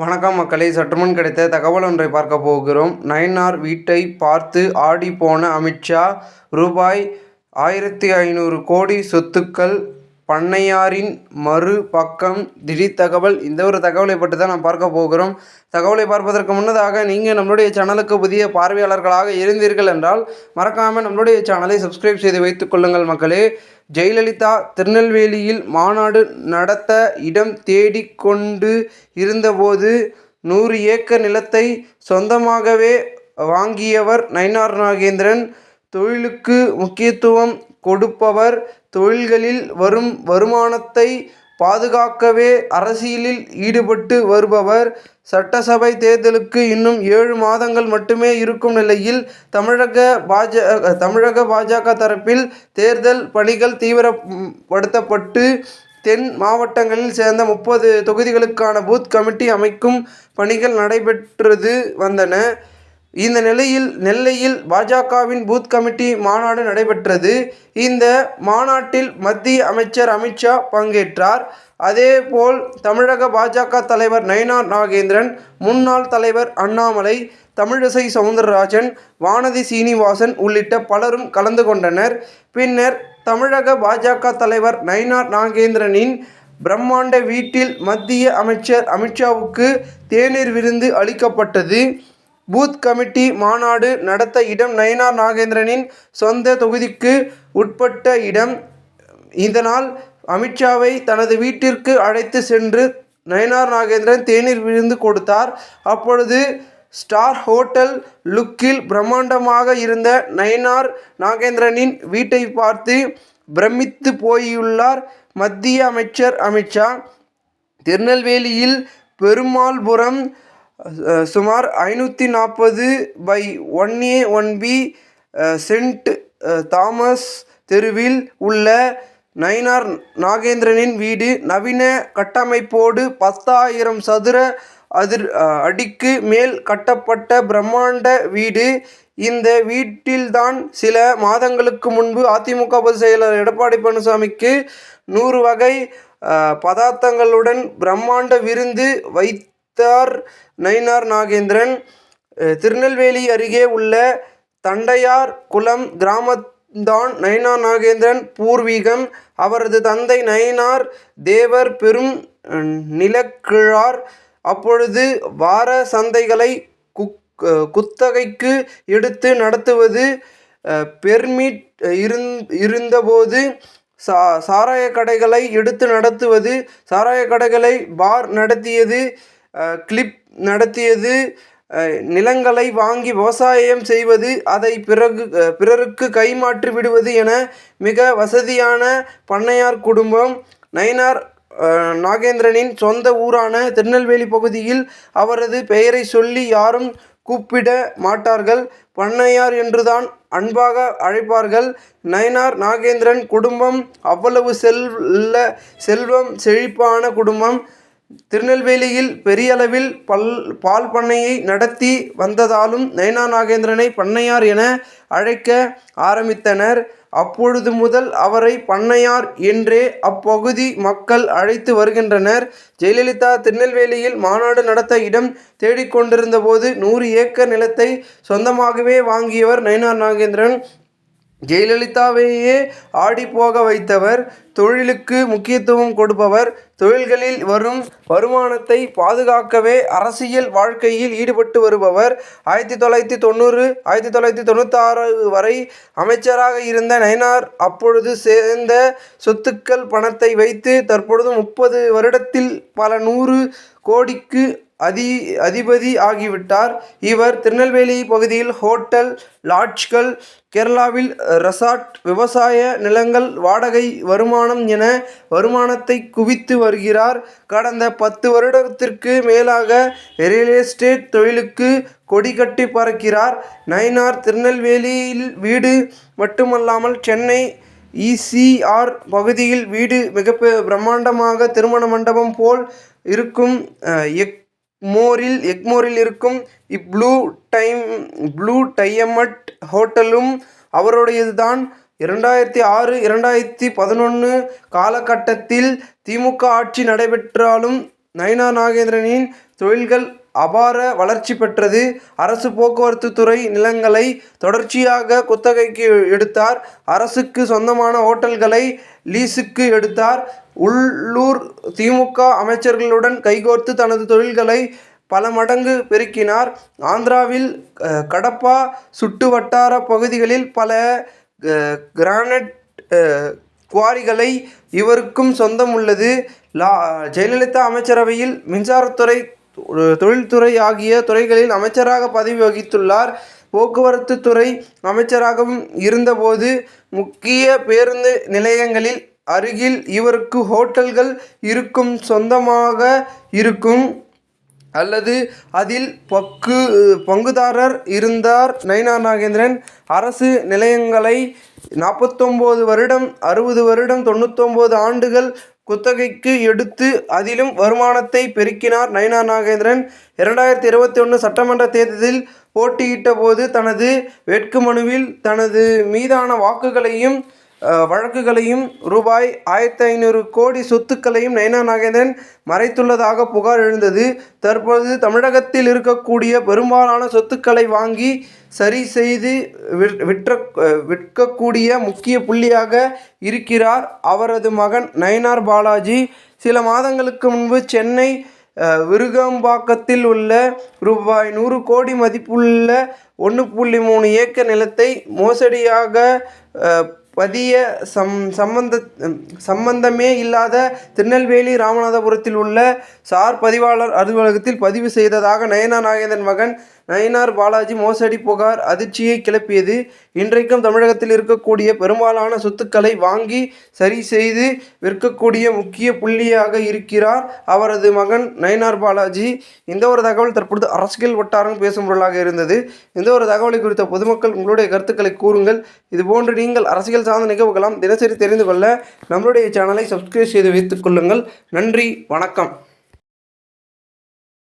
வணக்கம் மக்களை சற்றுமுன் கிடைத்த தகவல் ஒன்றை பார்க்க போகிறோம். நயனார் வீட்டை பார்த்து ஆடி போன அமித்ஷா ரூபாய் ஆயிரத்தி ஐநூறு கோடி சொத்துக்கள் பண்ணையாரின் மறு பக்கம் திடீர் தகவல். இந்த ஒரு தகவலை பற்றி தான் நாம் பார்க்க போகிறோம். தகவலை பார்ப்பதற்கு முன்னதாக நீங்கள் நம்மளுடைய சேனலுக்கு புதிய பார்வையாளர்களாக இருந்தீர்கள் என்றால் மறக்காமல் நம்மளுடைய சேனலை சப்ஸ்கிரைப் செய்து வைத்துக் கொள்ளுங்கள் மக்களே. ஜெயலலிதா திருநெல்வேலியில் மாநாடு நடத்த இடம் தேடிக்கொண்டு இருந்தபோது நூறு ஏக்கர் நிலத்தை சொந்தமாகவே வாங்கியவர் நயினார் நாகேந்திரன். தொழிலுக்கு முக்கியத்துவம் கொடுப்பவர் தொழில்களில் வரும் வருமானத்தை பாதுகாக்கவே அரசியலில் ஈடுபட்டு வருபவர். சட்டசபை தேர்தலுக்கு இன்னும் ஏழு மாதங்கள் மட்டுமே இருக்கும் நிலையில் தமிழக பாஜ தமிழக பாஜக தரப்பில் தேர்தல் பணிகள் தீவிரப்படுத்தப்பட்டு தென் மாவட்டங்களில் சேர்ந்த முப்பது தொகுதிகளுக்கான பூத் கமிட்டி அமைக்கும் பணிகள் நடைபெற்றது வந்தன. இந்த நிலையில் நெல்லையில் பாஜகவின் பூத் கமிட்டி மாநாடு நடைபெற்றது. இந்த மாநாட்டில் மத்திய அமைச்சர் அமித்ஷா பங்கேற்றார். அதேபோல் தமிழக பாஜக தலைவர் நயினார் நாகேந்திரன் முன்னாள் தலைவர் அண்ணாமலை தமிழிசை சவுந்தரராஜன் வானதி சீனிவாசன் உள்ளிட்ட பலரும் கலந்து கொண்டனர். பின்னர் தமிழக பாஜக தலைவர் நயினார் நாகேந்திரனின் பிரம்மாண்ட வீட்டில் மத்திய அமைச்சர் அமித்ஷாவுக்கு தேநீர் விருந்து அளிக்கப்பட்டது. பூத் கமிட்டி மாநாடு நடத்த இடம் நயினார் நாகேந்திரனின் சொந்த தொகுதிக்கு உட்பட்ட இடம். இதனால் அமித்ஷாவை தனது வீட்டிற்கு அழைத்து சென்று நயினார் நாகேந்திரன் தேநீர் விருந்து கொடுத்தார். அப்பொழுது ஸ்டார் ஹோட்டல் லுக்கில் பிரம்மாண்டமாக இருந்த நயனார் நாகேந்திரனின் வீட்டை பார்த்து பிரமித்து போயுள்ளார் மத்திய அமைச்சர் அமித்ஷா. திருநெல்வேலியில் பெருமாள்புரம் சுமார் ஐநூற்றி நாற்பது by one A one B saint Thomas தெருவில் உள்ள நயினார் நாகேந்திரனின் வீடு நவீன கட்டமைப்போடு பத்தாயிரம் சதுர அதிர் அடிக்கு மேல் கட்டப்பட்ட பிரம்மாண்ட வீடு. இந்த வீட்டில்தான் சில மாதங்களுக்கு முன்பு அதிமுக பொதுச் செயலர் எடப்பாடி பழனிசாமிக்கு நூறு வகை பதார்த்தங்களுடன் பிரம்மாண்ட விருந்து வைத்து வைத்தார் நயினார் நாகேந்திரன் திருநெல்வேலி அருகே உள்ள தண்டையார் குளம் கிராமத்தான் நயினார் நாகேந்திரன் பூர்வீகம். அவரது தந்தை நயினார் தேவர் பெரும் நிலக்கிழார். அப்பொழுது வார சந்தைகளை குக் குத்தகைக்கு எடுத்து நடத்துவது பெர்மிட் இருந் இருந்தபோது சா சாராய கடைகளை எடுத்து நடத்துவது சாராய கடைகளை பார் நடத்தியது கிளிப் நடத்தியது. நிலங்களை வாங்கி விவசாயம் செய்வது அதை பிறகு பிறருக்கு கைமாற்றி விடுவது என மிக வசதியான பண்ணையார் குடும்பம். நயினார் நாகேந்திரனின் சொந்த ஊரான திருநெல்வேலி பகுதியில் அவரது பெயரை சொல்லி யாரும் கூப்பிட மாட்டார்கள். பண்ணையார் என்றுதான் அன்பாக அழைப்பார்கள். நயனார் நாகேந்திரன் குடும்பம் அவ்வளவு செல்ல செல்வம் செழிப்பான குடும்பம். திருநெல்வேலியில் பெரியளவில் பல் பால் பண்ணையை நடத்தி வந்ததாலும் நயனா நாகேந்திரனை பண்ணையார் என அழைக்க ஆரம்பித்தனர். அப்பொழுது முதல் அவரை பண்ணையார் என்றே அப்பகுதி மக்கள் அழைத்து வருகின்றனர். ஜெயலலிதா திருநெல்வேலியில் மாநாடு நடத்த இடம் தேடிக்கொண்டிருந்த போது நூறு ஏக்கர் நிலத்தை சொந்தமாகவே வாங்கியவர் நயனார் நாகேந்திரன். ஜெயலலிதாவையே ஆடிப்போக வைத்தவர் தொழிலுக்கு முக்கியத்துவம் கொடுப்பவர் தொழில்களில் வரும் வருமானத்தை பாதுகாக்கவே அரசியல் வாழ்க்கையில் ஈடுபட்டு வருபவர். ஆயிரத்தி தொள்ளாயிரத்தி தொண்ணூறு ஆயிரத்தி தொள்ளாயிரத்தி தொண்ணூத்தாறு வரை அமைச்சராக இருந்த நயனார் அப்பொழுது சேர்ந்த சொத்துக்கள் பணத்தை வைத்து தற்பொழுது முப்பது வருடத்தில் பல நூறு கோடிக்கு அதி அதிபதி ஆகிவிட்டார். இவர் திருநெல்வேலி பகுதியில் ஹோட்டல் லாட்ஜ்கள் கேரளாவில் ரெசார்ட் விவசாய நிலங்கள் வாடகை வருமானம் என வருமானத்தை குவித்து வருகிறார். கடந்த பத்து வருடத்திற்கு மேலாக ரியல் எஸ்டேட் தொழிலுக்கு கொடி கட்டி பறக்கிறார். நயினார் திருநெல்வேலியில் வீடு மட்டுமல்லாமல் சென்னை இசிஆர் பகுதியில் வீடு மிக பிரம்மாண்டமாக திருமண மண்டபம் போல் இருக்கும் எக் மோரில் எக்மோரில் இருக்கும் இப்ளூ டைம் ப்ளூ டையமட் ஹோட்டலும் அவருடையது தான் இரண்டாயிரத்தி ஆறு இரண்டாயிரத்தி பதினொன்று காலகட்டத்தில் திமுக ஆட்சி நடைபெற்றாலும் நயனா நாகேந்திரனின் தொழில்கள் அபார வளர்ச்சி பெற்றது. அரசு போக்குவரத்து துறை நிலங்களை தொடர்ச்சியாக குத்தகைக்கு எடுத்தார். அரசுக்கு சொந்தமான ஹோட்டல்களை லீஸுக்கு எடுத்தார். உள்ளூர் திமுக அமைச்சர்களுடன் கைகோர்த்து தனது தொழில்களை பல மடங்கு பெருக்கினார். ஆந்திராவில் கடப்பா சுட்டு வட்டார பகுதிகளில் பல கிரானைட் குவாரிகளை இவருக்கும் சொந்தம் உள்ளது. லா ஜெயலலிதா அமைச்சரவையில் மின்சாரத்துறை தொழில்துறை ஆகிய துறைகளில் அமைச்சராக பதவி வகித்துள்ளார் போக்குவரத்து துறை அமைச்சராகவும் இருந்தபோது முக்கிய பேருந்து நிலையங்களில் அருகில் இவருக்கு ஹோட்டல்கள் இருக்கும் சொந்தமாக இருக்கும். அல்லது அதில் பக்கு பங்குதாரர் இருந்தார். நயினார் நாகேந்திரன் அரசு நிலையங்களை நாற்பத்தொம்போது வருடம் அறுபது வருடம் தொண்ணூத்தொம்போது ஆண்டுகள் குத்தகைக்கு எடுத்து அதிலும் வருமானத்தை பெருக்கினார் நயினார் நாகேந்திரன். இரண்டாயிரத்தி இருபத்தி ஒன்று சட்டமன்ற தேர்தலில் போட்டியிட்ட போது தனது வேட்புமனுவில் தனது மீதான வாக்குகளையும் வழக்குகளையும் ரூபாய் ஆயிரத்தி ஐநூறு கோடி சொத்துக்களையும் நயனா நாகேந்திரன் மறைத்துள்ளதாக புகார் எழுந்தது. தற்பொழுது தமிழகத்தில் இருக்கக்கூடிய பெரும்பாலான சொத்துக்களை வாங்கி சரி செய்து விற்- விற்ற விற்கக்கூடிய முக்கிய புள்ளியாக இருக்கிறார் அவரது மகன் நயனார் பாலாஜி. சில மாதங்களுக்கு முன்பு சென்னை விருகம்பாக்கத்தில் உள்ள ரூபாய் நூறு கோடி மதிப்புள்ள ஒன்று புள்ளி மூணு ஏக்கர் நிலத்தை மோசடியாக பதிய சம் சம்பந்த சம்பந்தமே இல்லாத திருநெல்வேலி ராமநாதபுரத்தில் உள்ள சார் பதிவாளர் அலுவலகத்தில் பதிவு செய்ததாக நயனா நாகேந்திரன் மகன் நயினார் பாலாஜி மோசடி புகார் அதிர்ச்சியை கிளப்பியது. இன்றைக்கும் தமிழகத்தில் இருக்கக்கூடிய பெரும்பாலான சொத்துக்களை வாங்கி சரி செய்து விற்கக்கூடிய முக்கிய புள்ளியாக இருக்கிறார் அவரது மகன் நயினார் பாலாஜி. இந்த ஒரு தகவல் தற்பொழுது அரசியல் வட்டாரம் பேசும் பொருளாக இருந்தது. இந்த ஒரு தகவலை குறித்த பொதுமக்கள் உங்களுடைய கருத்துக்களை கூறுங்கள். இதுபோன்று நீங்கள் அரசியல் சார்ந்த நிகழ்வுகளாம் தினசரி தெரிந்து கொள்ள நம்மளுடைய சேனலை சப்ஸ்கிரைப் செய்து வைத்துக் கொள்ளுங்கள். நன்றி வணக்கம்.